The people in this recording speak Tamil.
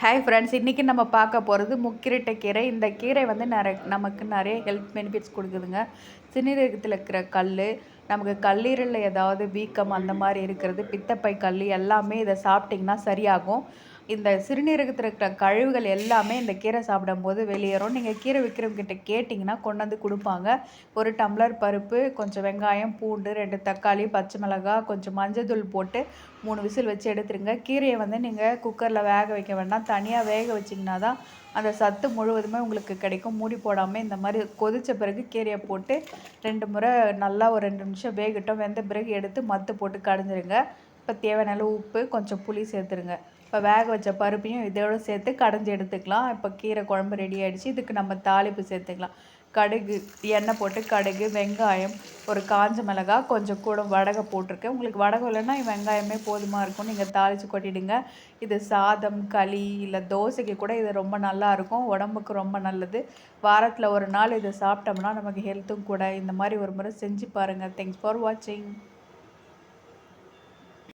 ஹாய் ஃப்ரெண்ட்ஸ் இன்றைக்கி நம்ம பார்க்க போகிறது முக்கிரட்டை கீரை. இந்த கீரை வந்து நிறைய நமக்கு நிறைய ஹெல்த் பெனிஃபிட்ஸ் கொடுக்குதுங்க. சிறுநீரகத்தில் இருக்கிற கல் நமக்கு கல்லீரலில் ஏதாவது வீக்கம் அந்த மாதிரி இருக்கிறது பித்தப்பை கல் எல்லாமே இதை சாப்பிட்டிங்கன்னா சரியாகும். இந்த சிறுநீரகத்தில் இருக்கிற கழிவுகள் எல்லாமே இந்த கீரை சாப்பிடும்போது வெளியேறும். நீங்கள் கீரை விற்கிறவங்கிட்ட கேட்டிங்கன்னா கொண்டு வந்து கொடுப்பாங்க. ஒரு டம்ளர் பருப்பு கொஞ்சம் வெங்காயம் பூண்டு ரெண்டு தக்காளி பச்சை மிளகாய் கொஞ்சம் மஞ்சள் தூள் போட்டு மூணு விசில் வச்சு எடுத்துருங்க. கீரையை வந்து நீங்கள் குக்கரில் வேக வைக்க வேண்டாம். தனியாக வேக வச்சிங்கன்னா தான் அந்த சத்து முழுவதுமே உங்களுக்கு கிடைக்கும். மூடி போடாமல் இந்த மாதிரி கொதித்த பிறகு கீரையை போட்டு ரெண்டு முறை நல்லா ஒரு ரெண்டு நிமிஷம் வேகட்டும். வெந்த பிறகு எடுத்து மத்து போட்டு கடைஞ்சிருங்க. இப்போ தேவையான உப்பு கொஞ்சம் புளி சேர்த்துருங்க. இப்போ வேக வச்ச பருப்பையும் இதோடு சேர்த்து கடைஞ்சி எடுத்துக்கலாம். இப்போ கீரை குழம்பு ரெடி ஆகிடுச்சு இதுக்கு நம்ம தாளிப்பு சேர்த்துக்கலாம். கடுகு எண்ணெய் போட்டு கடுகு வெங்காயம் ஒரு காஞ்ச மிளகா கொஞ்சம் கூட வடகை போட்டிருக்கேன். உங்களுக்கு வடகம் இல்லைன்னா வெங்காயமே போதுமாக இருக்கும் நீங்கள் தாளித்து கொட்டிடுங்க. இது சாதம் களி இல்லை தோசைக்கு கூட இது ரொம்ப நல்லா இருக்கும். உடம்புக்கு ரொம்ப நல்லது. வாரத்தில் ஒரு நாள் இதை சாப்பிட்டோம்னா நமக்கு ஹெல்த்தும் கூட இந்த மாதிரி ஒரு முறை செஞ்சு பாருங்கள் தேங்க்ஸ் ஃபார் வாட்சிங்